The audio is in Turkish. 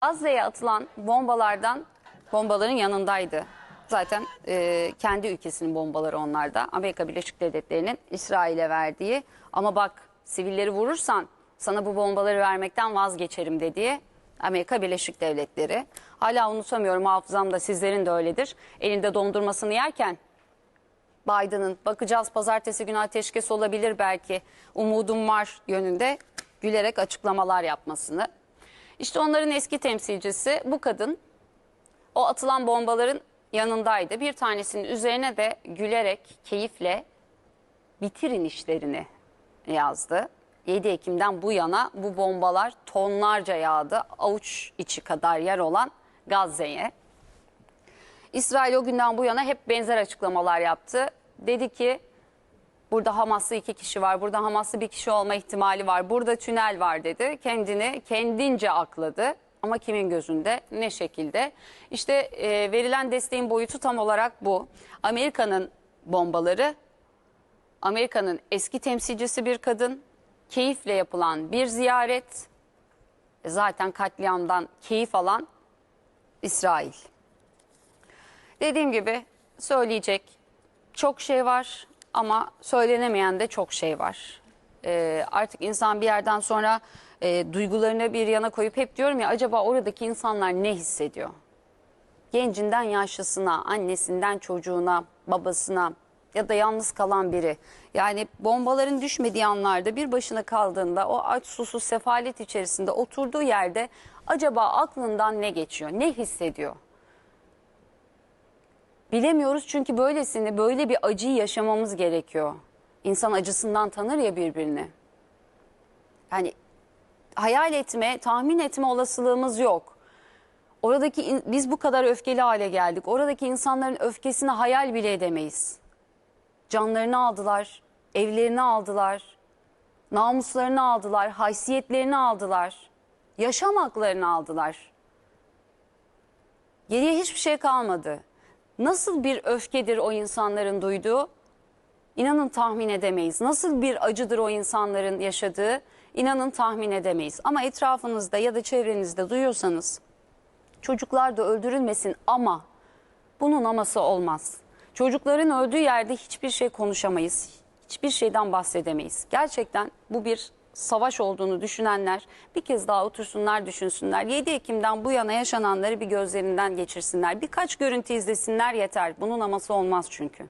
Gazze'ye atılan bombalardan bombaların yanındaydı. Zaten e, kendi ülkesinin bombaları onlarda. Amerika Birleşik Devletleri'nin İsrail'e verdiği ama bak sivilleri vurursan sana bu bombaları vermekten vazgeçerim dediği Amerika Birleşik Devletleri. Hala unutamıyorum hafızamda sizlerin de öyledir. Elinde dondurmasını yerken Biden'ın bakacağız pazartesi günü ateşkes olabilir belki umudum var yönünde gülerek açıklamalar yapmasını. İşte onların eski temsilcisi bu kadın o atılan bombaların yanındaydı. Bir tanesinin üzerine de gülerek keyifle bitirin işlerini yazdı. 7 Ekim'den bu yana bu bombalar tonlarca yağdı. Avuç içi kadar yer olan Gazze'ye. İsrail o günden bu yana hep benzer açıklamalar yaptı. Dedi ki burada Hamaslı iki kişi var, burada Hamaslı bir kişi olma ihtimali var, burada tünel var dedi. Kendini kendince akladı ama kimin gözünde ne şekilde? İşte e, verilen desteğin boyutu tam olarak bu. Amerika'nın bombaları, Amerika'nın eski temsilcisi bir kadın, keyifle yapılan bir ziyaret, zaten katliamdan keyif alan İsrail. Dediğim gibi söyleyecek çok şey var ama söylenemeyen de çok şey var. Ee, artık insan bir yerden sonra e, duygularını bir yana koyup hep diyorum ya acaba oradaki insanlar ne hissediyor? Gencinden yaşlısına, annesinden çocuğuna, babasına ya da yalnız kalan biri. Yani bombaların düşmediği anlarda bir başına kaldığında o aç susuz sefalet içerisinde oturduğu yerde acaba aklından ne geçiyor, ne hissediyor? Bilemiyoruz çünkü böylesini, böyle bir acıyı yaşamamız gerekiyor. İnsan acısından tanır ya birbirini. Yani hayal etme, tahmin etme olasılığımız yok. Oradaki biz bu kadar öfkeli hale geldik. Oradaki insanların öfkesini hayal bile edemeyiz. Canlarını aldılar, evlerini aldılar, namuslarını aldılar, haysiyetlerini aldılar, yaşam haklarını aldılar. Geriye hiçbir şey kalmadı. Nasıl bir öfkedir o insanların duyduğu? İnanın tahmin edemeyiz. Nasıl bir acıdır o insanların yaşadığı? İnanın tahmin edemeyiz. Ama etrafınızda ya da çevrenizde duyuyorsanız çocuklar da öldürülmesin ama bunun aması olmaz. Çocukların öldüğü yerde hiçbir şey konuşamayız. Hiçbir şeyden bahsedemeyiz. Gerçekten bu bir savaş olduğunu düşünenler bir kez daha otursunlar düşünsünler. 7 Ekim'den bu yana yaşananları bir gözlerinden geçirsinler. Birkaç görüntü izlesinler yeter. Bunun aması olmaz çünkü.